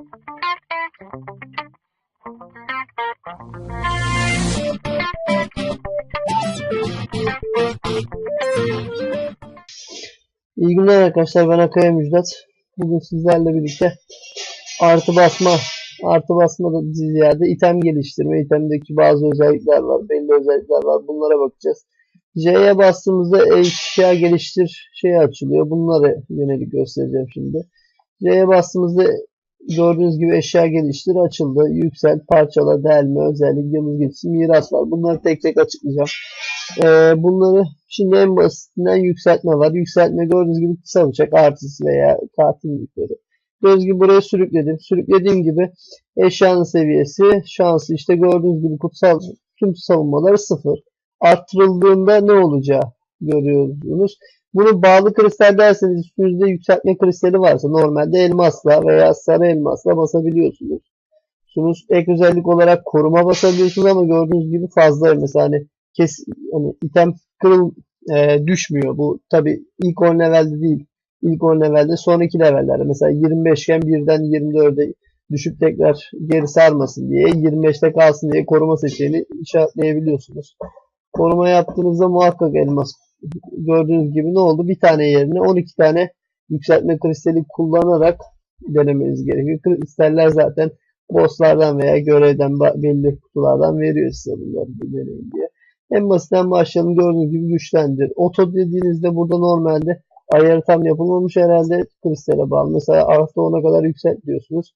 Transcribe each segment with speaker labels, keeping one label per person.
Speaker 1: İyi günler arkadaşlar ben Akaya Müjdat. Bugün sizlerle birlikte artı basma, artı basma da ziyade item geliştirme, itemdeki bazı özellikler var, belli özellikler var. Bunlara bakacağız. J'ye bastığımızda eşya geliştir şeyi açılıyor. Bunlara yönelik göstereceğim şimdi. C'ye bastığımızda gördüğünüz gibi eşya geliştir açıldı. Yükselt, parçala, delme, özellik, yıldız geçişi, miras var. Bunları tek tek açıklayacağım. Ee, bunları şimdi en basitinden yükseltme var. Yükseltme gördüğünüz gibi kısa bıçak artısı veya katil yükleri. Gördüğünüz gibi buraya sürükledim. Sürüklediğim gibi eşyanın seviyesi, şansı işte gördüğünüz gibi kutsal tüm savunmaları sıfır. Arttırıldığında ne olacağı görüyorsunuz. Bunu bağlı kristal derseniz üstünüzde yükseltme kristali varsa normalde elmasla veya sarı elmasla basabiliyorsunuz. Sunuz ek özellik olarak koruma basabiliyorsunuz ama gördüğünüz gibi fazla mesela hani kes hani item kırıl e, düşmüyor. Bu tabi ilk 10 levelde değil. İlk 10 levelde sonraki levellerde mesela 25 iken birden 24'e düşüp tekrar geri sarmasın diye 25'te kalsın diye koruma seçeneğini işaretleyebiliyorsunuz. Koruma yaptığınızda muhakkak elmas gördüğünüz gibi ne oldu? Bir tane yerine 12 tane yükseltme kristali kullanarak denemeniz gerekiyor. Kristaller zaten bosslardan veya görevden belli kutulardan veriyor size bunları deneyin diye. En basitten başlayalım. Gördüğünüz gibi güçlendir. Oto dediğinizde burada normalde ayarı tam yapılmamış herhalde kristale bağlı. Mesela artı 10'a kadar yükselt diyorsunuz.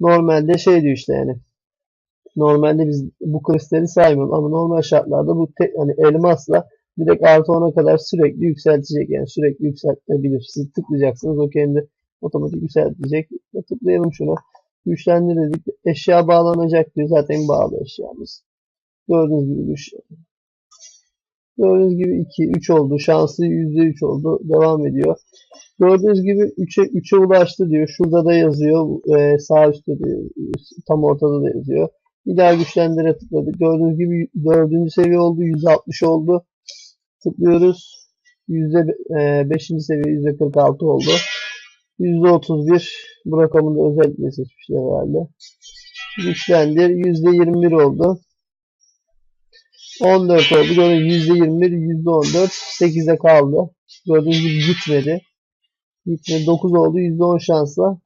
Speaker 1: Normalde şey diyor işte yani. Normalde biz bu kristali saymıyoruz ama normal şartlarda bu tek, hani elmasla direkt artı 10'a kadar sürekli yükseltecek. Yani sürekli yükseltebilir. Siz tıklayacaksınız o kendi otomatik yükseltecek. Tıklayalım şuna. Güçlendir dedik. Eşya bağlanacak diyor. Zaten bağlı eşyamız. Gördüğünüz gibi güçlü. Gördüğünüz gibi 2, 3 oldu. Şansı %3 oldu. Devam ediyor. Gördüğünüz gibi 3'e 3'e ulaştı diyor. Şurada da yazıyor. E, sağ üstte de tam ortada da yazıyor. Bir daha güçlendire tıkladık. Gördüğünüz gibi 4. seviye oldu. 160 oldu. Tıklıyoruz. %5. E, seviye %46 oldu. %31 bu rakamını da özellikle seçmişler herhalde. Güçlendir. %21 oldu. 14 oldu. Gördüğünüz %21, %14, 8'e kaldı. Gördüğünüz gibi gitmedi. Gitmedi. 9 oldu. %10 şansla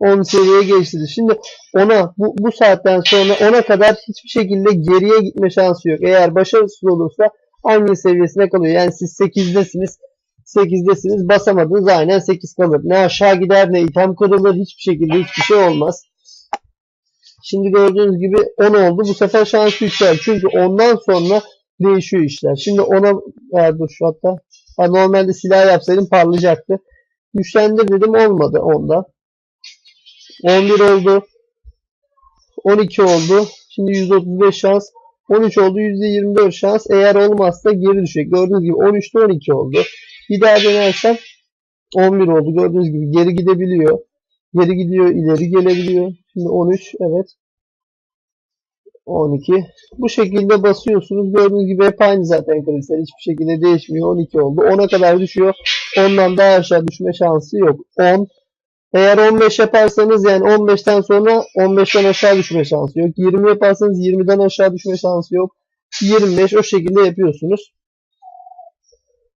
Speaker 1: 10 seviyeye geçti. Şimdi ona bu, bu saatten sonra ona kadar hiçbir şekilde geriye gitme şansı yok. Eğer başarısız olursa aynı seviyesine kalıyor. Yani siz 8'desiniz. 8'desiniz basamadınız aynen 8 kalır. Ne aşağı gider ne item kırılır hiçbir şekilde hiçbir şey olmaz. Şimdi gördüğünüz gibi 10 oldu. Bu sefer şans yükseldi. Çünkü ondan sonra değişiyor işler. Şimdi ona e, dur şu hatta ha, normalde silah yapsaydım parlayacaktı. Güçlendir dedim olmadı onda. 11 oldu. 12 oldu. Şimdi %35 şans. 13 oldu. %24 şans. Eğer olmazsa geri düşecek. Gördüğünüz gibi 13'te 12 oldu. Bir daha denersem 11 oldu. Gördüğünüz gibi geri gidebiliyor. Geri gidiyor, ileri gelebiliyor. Şimdi 13, evet. 12. Bu şekilde basıyorsunuz. Gördüğünüz gibi hep aynı zaten kristal. Hiçbir şekilde değişmiyor. 12 oldu. 10'a kadar düşüyor. Ondan daha aşağı düşme şansı yok. 10. Eğer 15 yaparsanız yani 15'ten sonra 15'ten aşağı düşme şansı yok. 20 yaparsanız 20'den aşağı düşme şansı yok. 25 o şekilde yapıyorsunuz.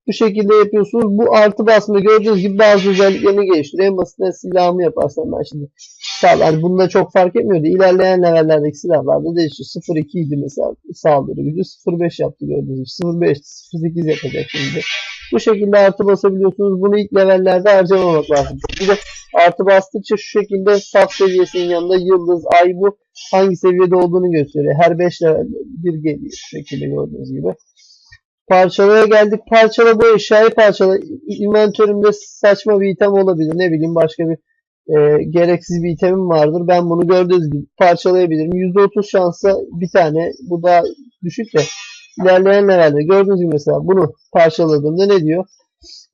Speaker 1: Bu şekilde yapıyorsunuz. Bu artı basma gördüğünüz gibi bazı özelliklerini geliştiriyor. En basitinden silahımı yaparsam ben şimdi sağ, yani bunda çok fark etmiyordu. İlerleyen levellerdeki silahlarda değişiyor. 0.2 idi mesela saldırı gücü. 0.5 yaptı gördüğünüz gibi. 0.5, 0.8 yapacak şimdi. Bu şekilde artı basabiliyorsunuz. Bunu ilk levellerde harcamamak lazım. Bir de artı bastıkça şu şekilde saf seviyesinin yanında yıldız, ay bu hangi seviyede olduğunu gösteriyor. Her 5 level bir geliyor şu şekilde gördüğünüz gibi. Parçalaya geldik. Parçala bu eşyayı parçala. İnventörümde saçma bir item olabilir. Ne bileyim başka bir e, gereksiz bir itemim vardır. Ben bunu gördüğünüz gibi parçalayabilirim. %30 şansla bir tane. Bu da düşük de ilerleyen levelde gördüğünüz gibi mesela bunu parçaladığımda ne diyor?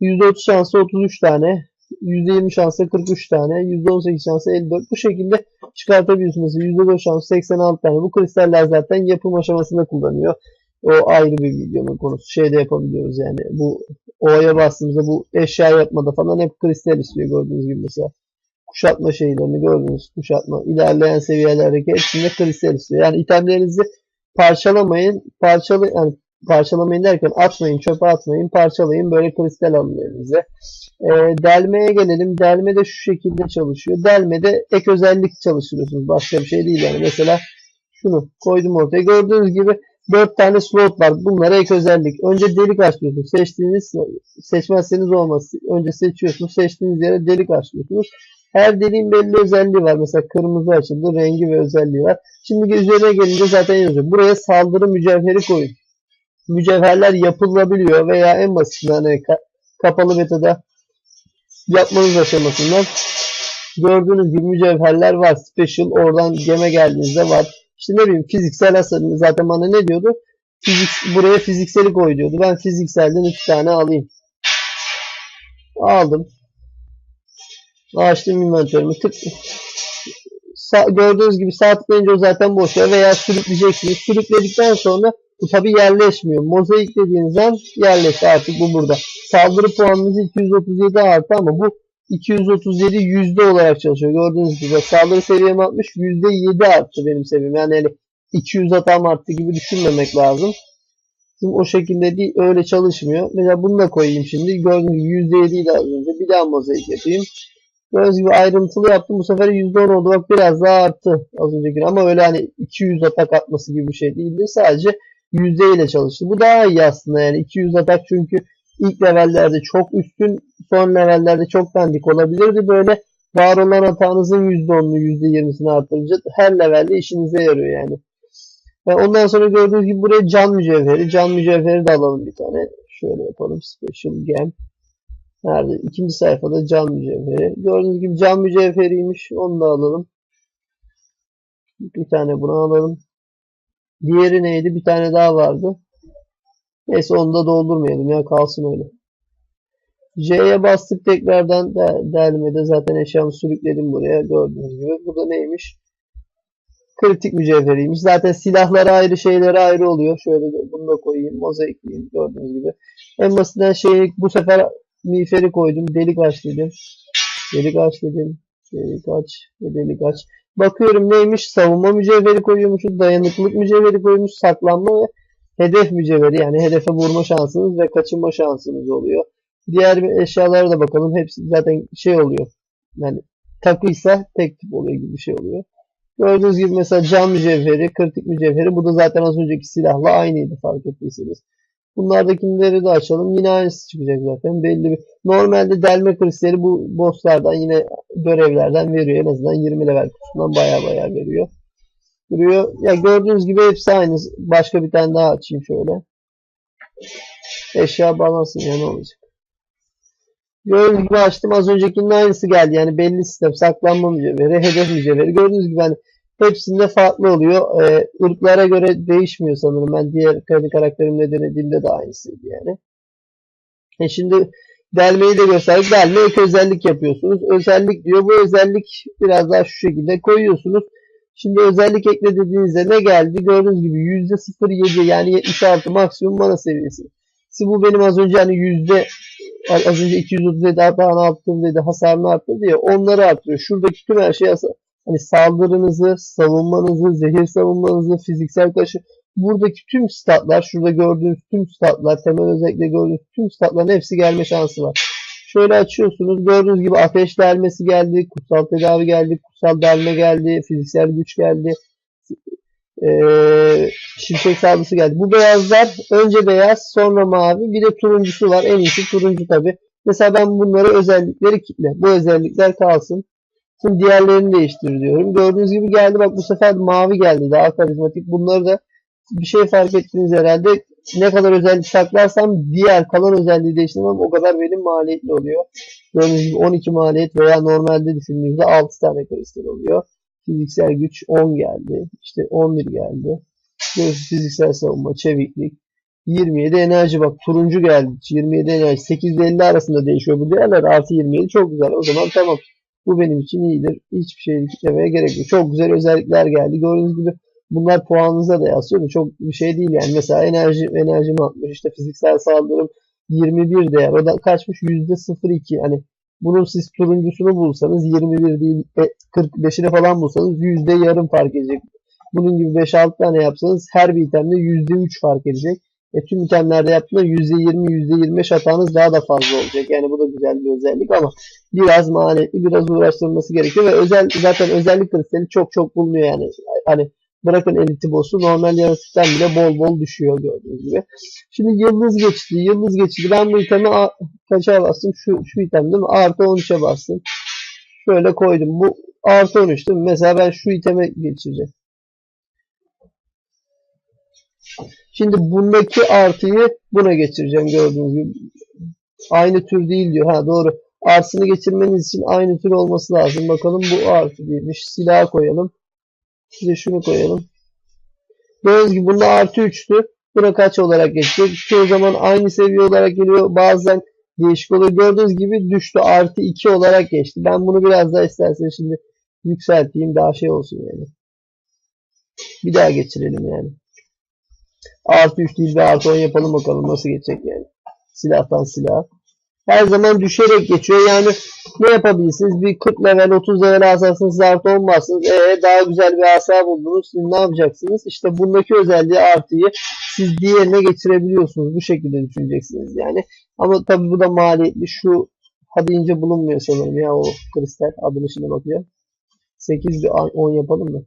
Speaker 1: %30 şansla 33 tane. %20 şansla 43 tane. %18 şansla 54. Bu şekilde çıkartabiliyorsunuz. Mesela %4 şansla 86 tane. Bu kristaller zaten yapım aşamasında kullanıyor. O ayrı bir videonun konusu. Şeyde yapabiliyoruz yani. Bu O'ya bastığımızda bu eşya yapmada falan hep kristal istiyor gördüğünüz gibi mesela. kuşatma şeylerini gördünüz. Kuşatma ilerleyen seviyelerdeki hepsinde kristal istiyor. Yani itemlerinizi parçalamayın. Parçalı yani parçalamayın derken atmayın, çöpe atmayın, parçalayın. Böyle kristal alın elinize. E, delmeye gelelim. Delme de şu şekilde çalışıyor. Delmede ek özellik çalıştırıyorsunuz. Başka bir şey değil yani. Mesela şunu koydum ortaya. Gördüğünüz gibi 4 tane slot var. Bunlara ek özellik. Önce delik açıyorsunuz. Seçtiğiniz seçmezseniz olmaz. Önce seçiyorsunuz. Seçtiğiniz yere delik açıyorsunuz. Her deliğin belli özelliği var. Mesela kırmızı açıldı. Rengi ve özelliği var. Şimdi üzerine gelince zaten yazıyor. Buraya saldırı mücevheri koyun. Mücevherler yapılabiliyor veya en basitinden hani ka- kapalı betada yapmanız aşamasından gördüğünüz gibi mücevherler var. Special oradan geme geldiğinizde var. İşte ne bileyim fiziksel hasarını zaten bana ne diyordu? Fizik, buraya fizikseli koy diyordu. Ben fizikselden iki tane alayım. Aldım. Açtım inventörümü. Tık. Gördüğünüz gibi tıklayınca o zaten boş ver veya sürükleyeceksiniz. Sürükledikten sonra bu tabi yerleşmiyor. Mozaik dediğiniz an yerleşti artık bu burada. Saldırı puanınız 237 artı ama bu 237 yüzde olarak çalışıyor. Gördüğünüz gibi saldırı seviyem artmış. Yüzde 7 arttı benim seviyem. Yani hani 200 hatam arttı gibi düşünmemek lazım. Şimdi o şekilde değil, öyle çalışmıyor. Mesela bunu da koyayım şimdi. Gördüğünüz gibi yüzde 7 idi az önce. Bir daha mozaik yapayım. Gördüğünüz gibi ayrıntılı yaptım. Bu sefer %10 oldu. Bak biraz daha arttı az önceki. Ama öyle hani 200 atak atması gibi bir şey değildi. Sadece yüzde ile çalıştı. Bu daha iyi aslında yani 200 atak çünkü ilk levellerde çok üstün, son levellerde çok dandik olabilirdi. Böyle var olan hatanızın %10'unu %20'sini artırınca her levelde işinize yarıyor yani. Ve ondan sonra gördüğünüz gibi buraya can mücevheri. Can mücevheri de alalım bir tane. Şöyle yapalım. Special Gem. Nerede? İkinci sayfada can mücevheri. Gördüğünüz gibi can mücevheriymiş. Onu da alalım. Bir tane bunu alalım. Diğeri neydi? Bir tane daha vardı. Neyse onu da doldurmayalım ya kalsın öyle. J'ye bastık tekrardan de, delmede zaten eşyamı sürükledim buraya gördüğünüz gibi. Bu da neymiş? Kritik mücevheriymiş. Zaten silahları ayrı şeyleri ayrı oluyor. Şöyle bunu da koyayım. Mozaikleyeyim gördüğünüz gibi. En basitinden şey bu sefer miğferi koydum. Delik aç dedim. Delik aç dedim. Delik aç ve delik aç. Bakıyorum neymiş? Savunma mücevheri koyuyormuşuz. Dayanıklılık mücevheri koymuş. Saklanma ve hedef mücevheri. Yani hedefe vurma şansınız ve kaçınma şansınız oluyor. Diğer bir eşyalara da bakalım. Hepsi zaten şey oluyor. Yani takıysa tek tip oluyor gibi bir şey oluyor. Gördüğünüz gibi mesela cam mücevheri, kritik mücevheri. Bu da zaten az önceki silahla aynıydı fark ettiyseniz. Bunlardakileri de açalım. Yine aynısı çıkacak zaten. Belli bir. Normalde delme kristali bu bosslardan yine görevlerden veriyor. En azından 20 level kutusundan baya baya veriyor. Duruyor. Ya gördüğünüz gibi hepsi aynı. Başka bir tane daha açayım şöyle. Eşya balansın ya ne olacak. Gördüğünüz gibi açtım. Az öncekinin aynısı geldi. Yani belli sistem. Saklanma mücevheri, hedef mücevheri. Gördüğünüz gibi hani hepsinde farklı oluyor. Ee, ırklara göre değişmiyor sanırım. Ben diğer kendi karakterimle denediğimde de aynısıydı yani. E şimdi delmeyi de gösterdik. Delme ek özellik yapıyorsunuz. Özellik diyor. Bu özellik biraz daha şu şekilde koyuyorsunuz. Şimdi özellik ekle dediğinizde ne geldi? Gördüğünüz gibi %07 yani 76 maksimum mana seviyesi. Si bu benim az önce hani yüzde az önce 237 hatanı arttırdı dedi, hasarını arttırdı ya onları artırıyor. Şuradaki tüm her şey hani saldırınızı, savunmanızı, zehir savunmanızı, fiziksel taşı buradaki tüm statlar, şurada gördüğünüz tüm statlar, temel özellikle gördüğünüz tüm statların hepsi gelme şansı var. Şöyle açıyorsunuz. Gördüğünüz gibi ateş delmesi geldi, kutsal tedavi geldi, kutsal delme geldi, fiziksel güç geldi. Ee, şimşek saldırısı geldi. Bu beyazlar önce beyaz sonra mavi bir de turuncusu var. En iyisi turuncu tabi. Mesela ben bunları özellikleri kitle. Bu özellikler kalsın. Şimdi diğerlerini değiştir diyorum. Gördüğünüz gibi geldi. Bak bu sefer mavi geldi. Daha karizmatik. Bunları da bir şey fark ettiniz herhalde. Ne kadar özellik saklarsam diğer kalan özelliği değiştirmem o kadar benim maliyetli oluyor. Gördüğünüz gibi 12 maliyet veya normalde düşündüğünüzde 6 tane kristal oluyor. Fiziksel güç 10 geldi. İşte 11 geldi. Fiziksel savunma, çeviklik. 27 enerji bak turuncu geldi. 27 enerji. 8 ile 50 arasında değişiyor bu değerler. Artı 27 çok güzel. O zaman tamam. Bu benim için iyidir. Hiçbir şey kitlemeye gerek yok. Çok güzel özellikler geldi. Gördüğünüz gibi bunlar puanınıza da yazıyor çok bir şey değil yani. Mesela enerji enerjimi atmış. işte fiziksel saldırım 21 değer. O da kaçmış? %02. Hani Bunun siz turuncusunu bulsanız 21 değil e, 45'ini falan bulsanız yüzde yarım fark edecek. Bunun gibi 5-6 tane yapsanız her bir itemde yüzde 3 fark edecek. E, tüm itemlerde yaptığında %20, %25 hatanız daha da fazla olacak. Yani bu da güzel bir özellik ama biraz maliyetli, biraz uğraştırılması gerekiyor ve özel zaten özellik kristali çok çok bulunuyor yani. Hani bırakın eliti boss'u normal yaratıktan bile bol bol düşüyor gördüğünüz gibi. Şimdi yıldız geçti. Yıldız geçti. Ben bu itemi kaça bastım? Şu, şu item değil mi? Artı 13'e bastım. Şöyle koydum. Bu artı 13 değil mi? Mesela ben şu iteme geçireceğim. Şimdi bundaki artıyı buna geçireceğim gördüğünüz gibi. Aynı tür değil diyor. Ha doğru. Artısını geçirmeniz için aynı tür olması lazım. Bakalım bu artı değilmiş. Silah koyalım. De şunu koyalım. Gördüğünüz gibi bunda artı 3'tü. Buna kaç olarak geçecek? Çoğu zaman aynı seviye olarak geliyor. Bazen değişik oluyor. Gördüğünüz gibi düştü. Artı 2 olarak geçti. Ben bunu biraz daha isterseniz şimdi yükselteyim. Daha şey olsun yani. Bir daha geçirelim yani. Artı 3 değil ve artı 10 yapalım bakalım nasıl geçecek yani. Silahtan silah. Her zaman düşerek geçiyor. Yani ne yapabilirsiniz? Bir 40 level 30 level asasınız artı 10 bastınız. Ee, daha güzel bir asa buldunuz. Siz ne yapacaksınız? İşte bundaki özelliği artıyı siz diğerine geçirebiliyorsunuz. Bu şekilde düşüneceksiniz yani. Ama tabii bu da maliyetli. Şu hadi ince bulunmuyor sanırım ya o kristal adını şimdi bakıyor. 8 bir 10 yapalım mı?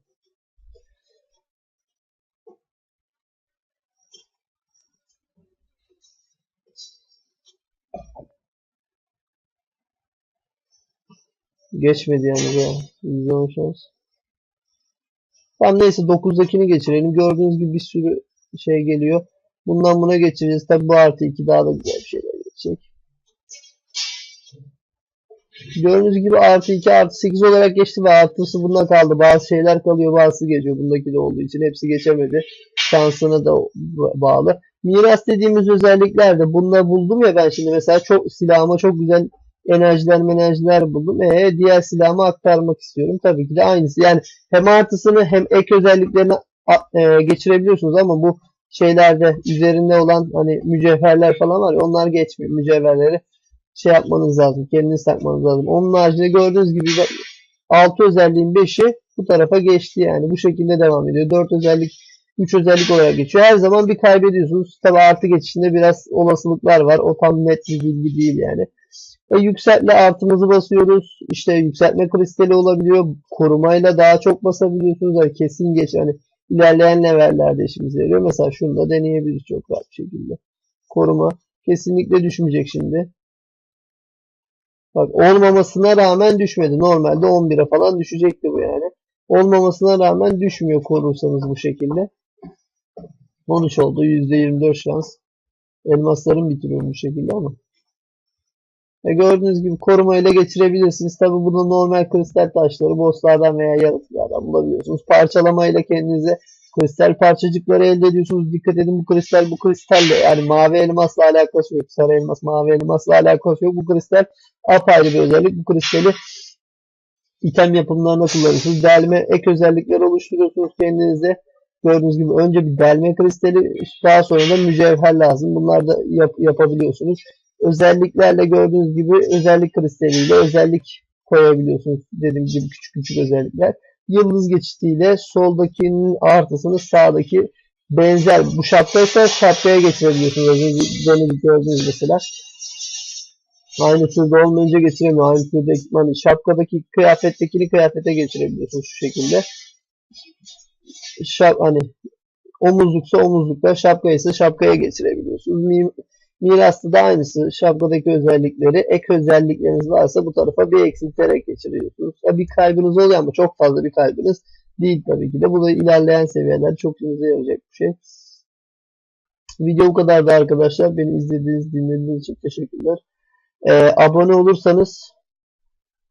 Speaker 1: Geçmedi yani bu. %10 şans. Tamam neyse 9'dakini geçirelim. Gördüğünüz gibi bir sürü şey geliyor. Bundan buna geçireceğiz. Tabi bu artı 2 daha da güzel bir şeyler geçecek. Gördüğünüz gibi artı 2 artı 8 olarak geçti ve artısı bunda kaldı. Bazı şeyler kalıyor bazı geçiyor. Bundaki de olduğu için hepsi geçemedi. Şansına da bağlı. Miras dediğimiz özellikler de bununla buldum ya ben şimdi mesela çok silahıma çok güzel enerjiler enerjiler buldum. E, diğer silahımı aktarmak istiyorum. Tabii ki de aynısı. Yani hem artısını hem ek özelliklerini e, geçirebiliyorsunuz ama bu şeylerde üzerinde olan hani mücevherler falan var ya onlar geçmiyor. Mücevherleri şey yapmanız lazım. Kendiniz takmanız lazım. Onun haricinde gördüğünüz gibi 6 özelliğin 5'i bu tarafa geçti yani. Bu şekilde devam ediyor. 4 özellik 3 özellik olarak geçiyor. Her zaman bir kaybediyorsunuz. Tabi artı geçişinde biraz olasılıklar var. O tam net bir bilgi değil yani. Ve yükseltme artımızı basıyoruz. İşte yükseltme kristali olabiliyor. Korumayla daha çok basabiliyorsunuz. Yani kesin geç. Hani ilerleyen levellerde işimize yarıyor. Mesela şunu da deneyebiliriz çok rahat bir şekilde. Koruma kesinlikle düşmeyecek şimdi. Bak olmamasına rağmen düşmedi. Normalde 11'e falan düşecekti bu yani. Olmamasına rağmen düşmüyor korursanız bu şekilde. 13 oldu. %24 şans. Elmaslarım bitiriyor bu şekilde ama. E gördüğünüz gibi koruma ile geçirebilirsiniz. Tabi bunu normal kristal taşları bosslardan veya yaratıklardan bulabiliyorsunuz. Parçalama ile kendinize kristal parçacıkları elde ediyorsunuz. Dikkat edin bu kristal bu kristalle yani mavi elmasla alakası yok. Sarı elmas mavi elmasla alakası yok. Bu kristal apayrı bir özellik. Bu kristali item yapımlarında kullanıyorsunuz. Delme ek özellikler oluşturuyorsunuz kendinize. Gördüğünüz gibi önce bir delme kristali daha sonra da mücevher lazım. Bunlar da yap, yapabiliyorsunuz özelliklerle gördüğünüz gibi özellik kristaliyle özellik koyabiliyorsunuz. Dediğim gibi küçük küçük özellikler. Yıldız geçitiyle soldakinin artısını sağdaki benzer. Bu şapkaysa şapkaya geçirebiliyorsunuz. Benim gördüğünüz mesela. Aynı türde olmayınca geçiremiyor. Aynı türde ekipmanı. Şapkadaki kıyafettekini kıyafete geçirebiliyorsunuz şu şekilde. Şap, hani omuzluksa omuzlukta, şapka ise şapkaya geçirebiliyorsunuz. Mirasta da aynısı. Şapkadaki özellikleri, ek özellikleriniz varsa bu tarafa bir eksilterek geçiriyorsunuz. Ya bir kaybınız oluyor ama çok fazla bir kaybınız değil tabii ki de. Bu da ilerleyen seviyeler çok işinize yarayacak bir şey. Video bu kadardı arkadaşlar. Beni izlediğiniz, dinlediğiniz için teşekkürler. Ee, abone olursanız,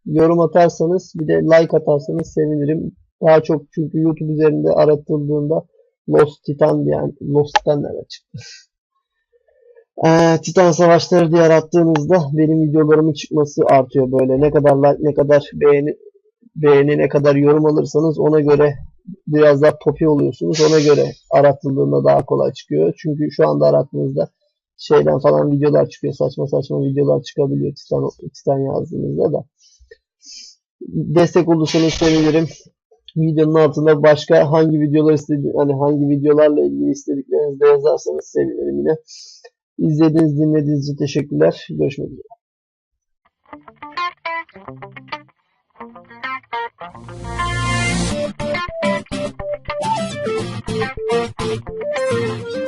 Speaker 1: yorum atarsanız, bir de like atarsanız sevinirim. Daha çok çünkü YouTube üzerinde aratıldığında Lost Titan yani Lost Titan nerede çıktı? e, Titan Savaşları diye arattığınızda benim videolarımın çıkması artıyor böyle. Ne kadar like, ne kadar beğeni, beğeni, ne kadar yorum alırsanız ona göre biraz daha popi oluyorsunuz. Ona göre aratıldığında daha kolay çıkıyor. Çünkü şu anda arattığınızda şeyden falan videolar çıkıyor. Saçma saçma videolar çıkabiliyor Titan, Titan yazdığınızda da. Destek olursanız sevinirim videonun altına başka hangi videolar istedi hani hangi videolarla ilgili istediklerinizi de yazarsanız sevinirim yine. İzlediğiniz, dinlediğiniz için teşekkürler. Görüşmek üzere. Thank you.